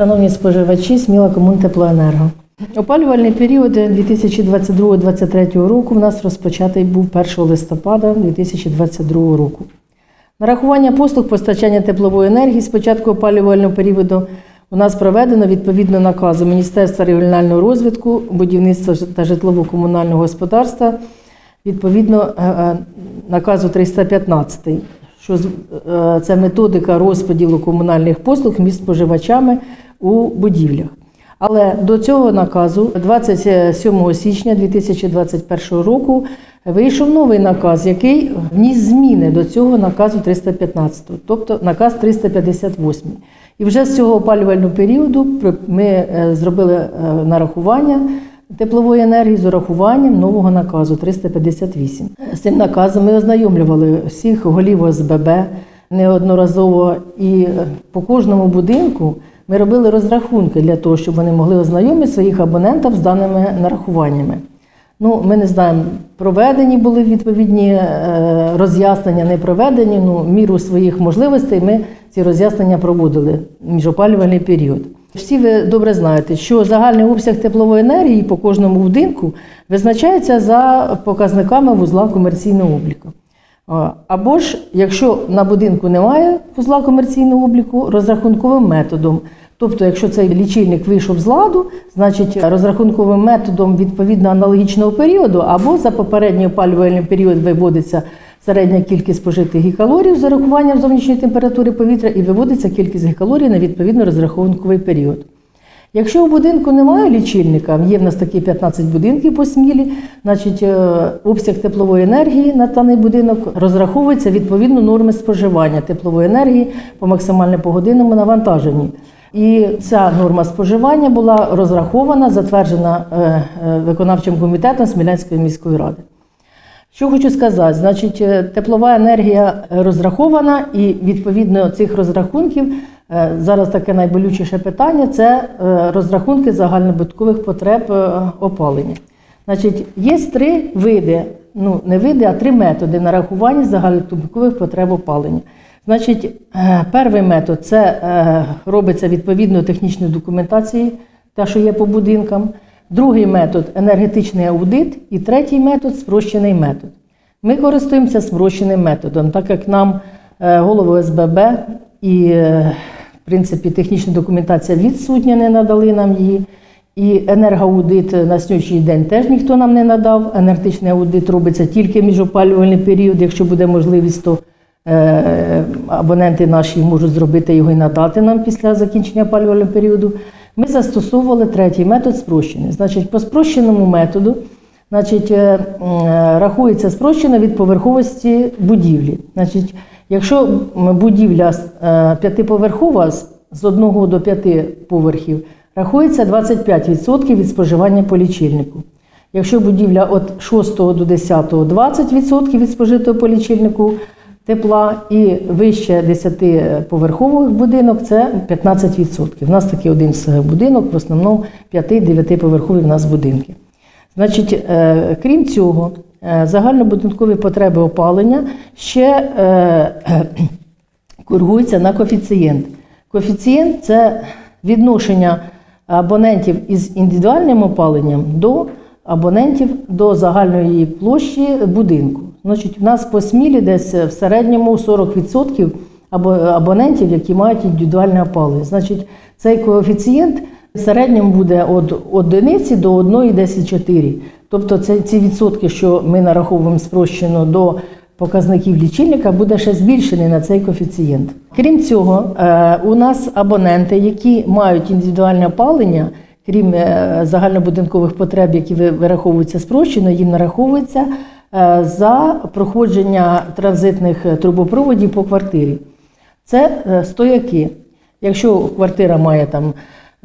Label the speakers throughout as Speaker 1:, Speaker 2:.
Speaker 1: Шановні споживачі, сміла комун теплоенерго. Опалювальний період 2022-2023 року в нас розпочатий був 1 листопада 2022 року. Нарахування послуг постачання теплової енергії з початку опалювального періоду у нас проведено відповідно наказу Міністерства регіонального розвитку, будівництва та житлово-комунального господарства, відповідно е, е, наказу 315, що е, це методика розподілу комунальних послуг між споживачами у будівлях. Але до цього наказу 27 січня 2021 року вийшов новий наказ, який вніс зміни до цього наказу 315, тобто наказ 358. І вже з цього опалювального періоду ми е, зробили е, нарахування теплової енергії з урахуванням нового наказу 358. З цим наказом ми ознайомлювали всіх голів ОСББ неодноразово і е, по кожному будинку ми робили розрахунки для того, щоб вони могли ознайомити своїх абонентів з даними нарахуваннями. Ну, ми не знаємо, проведені були відповідні е, роз'яснення, не проведені. Ну, міру своїх можливостей ми ці роз'яснення проводили міжопалювальний період. Всі ви добре знаєте, що загальний обсяг теплової енергії по кожному будинку визначається за показниками вузла комерційного обліку. Або ж, якщо на будинку немає вузла комерційного обліку, розрахунковим методом. Тобто, якщо цей лічильник вийшов з ладу, значить розрахунковим методом відповідно аналогічного періоду, або за попередній опалювальний період виводиться середня кількість спожитих гікалорій з урахуванням зовнішньої температури повітря і виводиться кількість гікалорій на відповідно розрахунковий період. Якщо у будинку немає лічильника, є в нас такі 15 будинків по смілі, значить е, обсяг теплової енергії на даний будинок розраховується відповідно норми споживання теплової енергії по максимально погодинному навантаженні. І ця норма споживання була розрахована, затверджена е, е, виконавчим комітетом Смілянської міської ради. Що хочу сказати, значить, е, теплова енергія розрахована, і відповідно цих розрахунків е, зараз таке найболючіше питання це е, розрахунки загальнобуткових потреб опалення. Значить, є три види, ну не види, а три методи нарахування загальнобуткових потреб опалення. Значить, перший метод це робиться відповідно технічної документації, та що є по будинкам. Другий метод енергетичний аудит, і третій метод спрощений метод. Ми користуємося спрощеним методом, так як нам е, голови СББ і, е, в принципі, технічна документація відсутня, не надали нам її. І енергоаудит на сьогоднішній день теж ніхто нам не надав. Енергетичний аудит робиться тільки міжопалювальний період. Якщо буде можливість, то е, абоненти наші можуть зробити його і надати нам після закінчення опалювального періоду. Ми застосовували третій метод спрощений. Значить, по спрощеному методу значить, е, е, рахується спрощено від поверховості будівлі. Значить, якщо будівля е, п'ятиповерхова з одного до п'яти поверхів, рахується 25% від споживання по лічильнику. Якщо будівля від 6 до 10 20% від спожитого по лічильнику тепла і вище 10-поверхових будинок це 15%. У нас такий один будинок, в основному 5-9 поверхові в нас будинки. Значить, е, крім цього, е, загальнобудинкові потреби опалення ще е, коригуються на коефіцієнт. Коефіцієнт це відношення абонентів із індивідуальним опаленням до абонентів до загальної площі будинку. Значить, у нас по смілі десь в середньому 40% або- абонентів, які мають індивідуальне опалення. Значить, цей коефіцієнт в середньому буде від одиниці до 1,104. Тобто це ці відсотки, що ми нараховуємо спрощено до показників лічильника, буде ще збільшений на цей коефіцієнт. Крім цього, е, у нас абоненти, які мають індивідуальне опалення, крім е, загальнобудинкових потреб, які вираховуються спрощено, їм нараховується е, за проходження транзитних е, трубопроводів по квартирі. Це е, стояки. Якщо квартира має там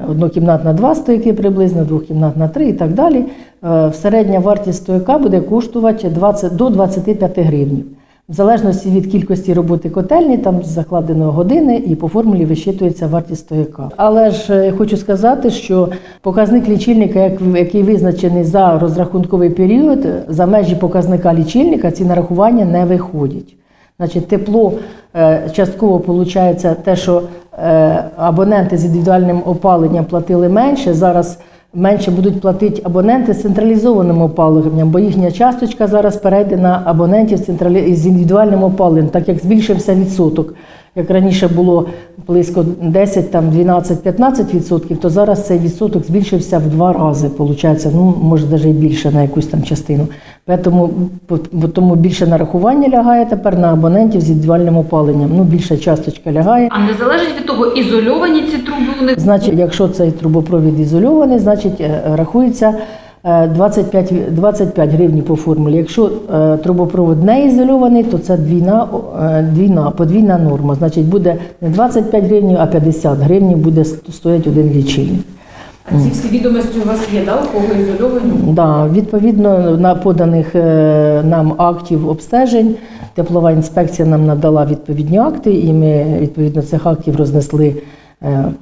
Speaker 1: однокімнатна два стояки приблизно, двохкімнатна три і так далі, е, середня вартість стояка буде коштувати 20, до 25 гривнів. В залежності від кількості роботи котельні, там закладено години і по формулі вищитується вартість стояка. Але ж е, хочу сказати, що показник лічильника, як- який визначений за розрахунковий період, за межі показника лічильника ці нарахування не виходять. Значить, тепло е, частково виходить те, що е, абоненти з індивідуальним опаленням платили менше. Зараз менше будуть платити абоненти з централізованим опаленням, бо їхня часточка зараз перейде на абонентів з індивідуальним опаленням, так як збільшився відсоток. Як раніше було близько 10, там 12-15 відсотків, то зараз цей відсоток збільшився в два рази, виходить, ну може навіть і більше на якусь там частину. Тому, тому більше нарахування лягає тепер на абонентів з індивідуальним опаленням. Ну більша часточка лягає.
Speaker 2: А не залежить від того, ізольовані ці труби у них
Speaker 1: Значить, якщо цей трубопровід ізольований, значить е, рахується 25, 25 гривень по формулі. Якщо е, трубопровод не ізольований, то це двійна, е, двійна, подвійна норма. Значить, буде не 25 гривень, а 50 гривень буде стояти один лічильник.
Speaker 3: А ці всі відомості у вас є, да? у кого ізольовані?
Speaker 1: Да, відповідно на поданих е, нам актів обстежень, теплова інспекція нам надала відповідні акти, і ми відповідно цих актів рознесли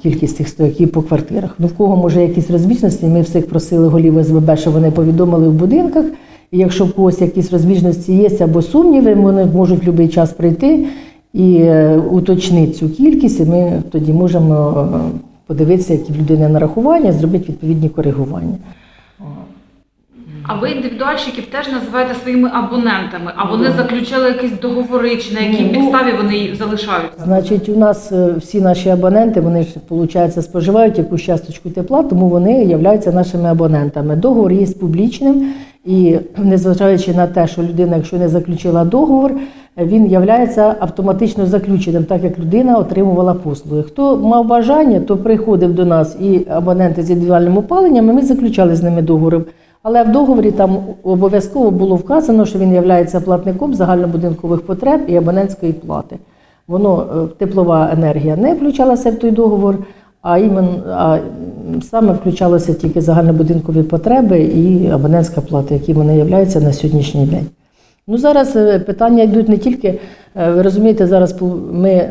Speaker 1: кількість тих стояків по квартирах. Ну, в кого може якісь розбіжності, ми всіх просили голів СББ, щоб вони повідомили в будинках. І якщо в когось якісь розбіжності є або сумніви, вони можуть в будь-який час прийти і е, уточнити цю кількість, і ми тоді можемо е, подивитися, які в людини нарахування, зробити відповідні коригування.
Speaker 2: А ви індивідуальщиків теж називаєте своїми абонентами, а вони заключили якісь договори, чи на якій
Speaker 1: Ну,
Speaker 2: підставі вони залишаються?
Speaker 1: Значить, у нас е, всі наші абоненти, вони ж, виходить, споживають якусь часточку тепла, тому вони являються нашими абонентами. Договор є публічним, і незважаючи на те, що людина, якщо не заключила договор, він являється автоматично заключеним, так як людина отримувала послуги. Хто мав бажання, то приходив до нас і абоненти з індивідуальним опаленням, і ми заключали з ними договор. Але в договорі там обов'язково було вказано, що він є платником загальнобудинкових потреб і абонентської плати. Воно е, теплова енергія не включалася в той договор, а іменно а саме включалося тільки загальнобудинкові потреби і абонентська плата, які вони являються на сьогоднішній день. Ну зараз е, питання йдуть не тільки, е, ви розумієте, зараз ми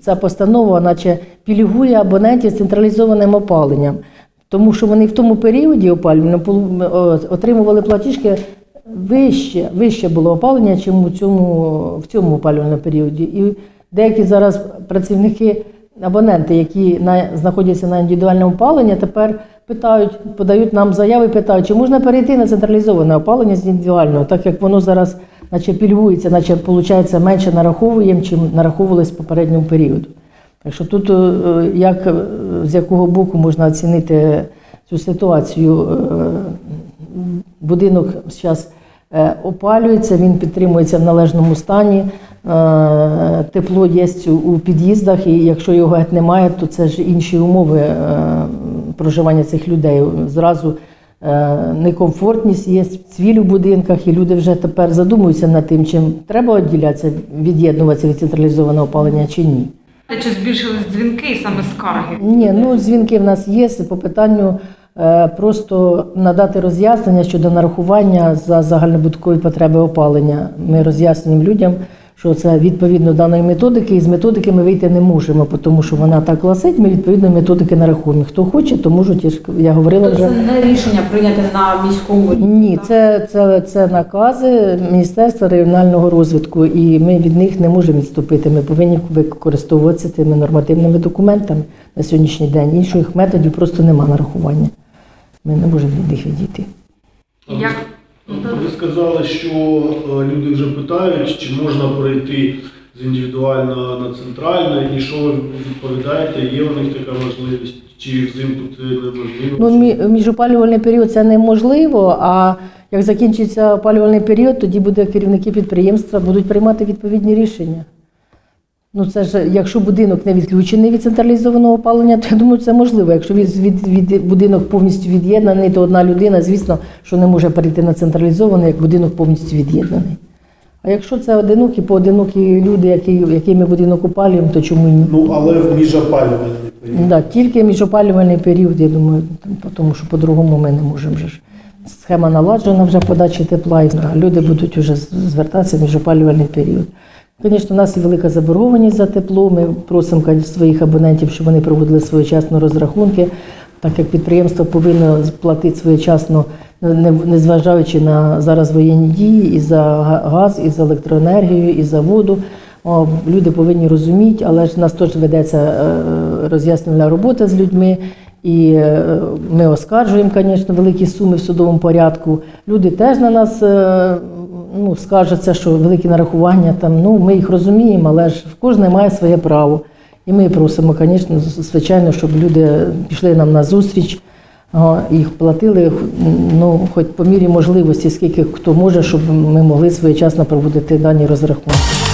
Speaker 1: ця постанова, наче пільгує абонентів з централізованим опаленням, тому що вони в тому періоді опалювальному отримували платіжки вище, вище було опалення, ніж у цьому, в цьому опалювальному періоді. І деякі зараз працівники, абоненти, які на, знаходяться на індивідуальному опаленні, тепер питають, подають нам заяви, питають, чи можна перейти на централізоване опалення з індивідуального, так як воно зараз наче пільгується, наче виходить менше нараховуємо, чим нараховувалось в попередньому періоду. Так що тут е, як, е, з якого боку можна оцінити цю ситуацію? Е, Будинок зараз опалюється, він підтримується в належному стані. Тепло є у під'їздах, і якщо його геть немає, то це ж інші умови проживання цих людей. Зразу некомфортність є, цвіль у будинках, і люди вже тепер задумуються над тим, чим треба відділятися, від'єднуватися від централізованого опалення чи ні.
Speaker 2: Чи збільшились дзвінки і саме скарги?
Speaker 1: Ні, ну дзвінки в нас є по питанню е, просто надати роз'яснення щодо нарахування за загальнобуткові потреби опалення. Ми роз'яснюємо людям, що це відповідно даної методики, і з методики ми вийти не можемо, тому що вона так гласить, ми відповідно методики нарахуємо. Хто хоче, то можуть, я я говорила
Speaker 3: Тобто
Speaker 1: вже.
Speaker 3: це не рішення прийняте на міському рівні?
Speaker 1: Ні, це, це, це накази Міністерства регіонального розвитку, і ми від них не можемо відступити. Ми повинні використовуватися тими нормативними документами на сьогоднішній день. Інших методів просто нема нарахування. Ми не можемо від них відійти.
Speaker 2: І
Speaker 4: Ви сказали, що е, люди вже питають, чи можна перейти з індивідуального на центральне, і що ви відповідаєте, є у них така можливість, чи взимку це неможливо?
Speaker 1: Ну, мі- міжопалювальний період це неможливо. А як закінчиться опалювальний період, тоді буде керівники підприємства будуть приймати відповідні рішення. Ну, це ж якщо будинок не відключений від централізованого опалення, то я думаю, це можливо. Якщо від, від, від будинок повністю від'єднаний, то одна людина, звісно, що не може перейти на централізований, як будинок повністю від'єднаний. А якщо це одинокі, поодинокі люди, які, якими будинок опалюємо, то чому ні?
Speaker 4: Ну, але в міжопалювальний період.
Speaker 1: Да, тільки міжопалювальний період, я думаю, тому що по-другому ми не можемо. Же. ж. Схема наладжена вже подачі тепла, і люди будуть вже звертатися в міжопалювальний період. Звісно, у нас є велика заборгованість за тепло. Ми просимо своїх абонентів, щоб вони проводили своєчасно розрахунки, так як підприємство повинно платити своєчасно не- незважаючи на зараз воєнні дії і за газ, і за електроенергію, і за воду. Люди повинні розуміти, але ж нас теж ведеться е, роз'яснювальна робота з людьми. І е, ми оскаржуємо, звісно, великі суми в судовому порядку. Люди теж на нас е, ну, скаржаться, що великі нарахування там. Ну, ми їх розуміємо, але ж кожен має своє право. І ми просимо, звісно, звичайно, щоб люди пішли нам на зустріч, їх платили, ну, хоч по мірі можливості, скільки хто може, щоб ми могли своєчасно проводити дані розрахунки.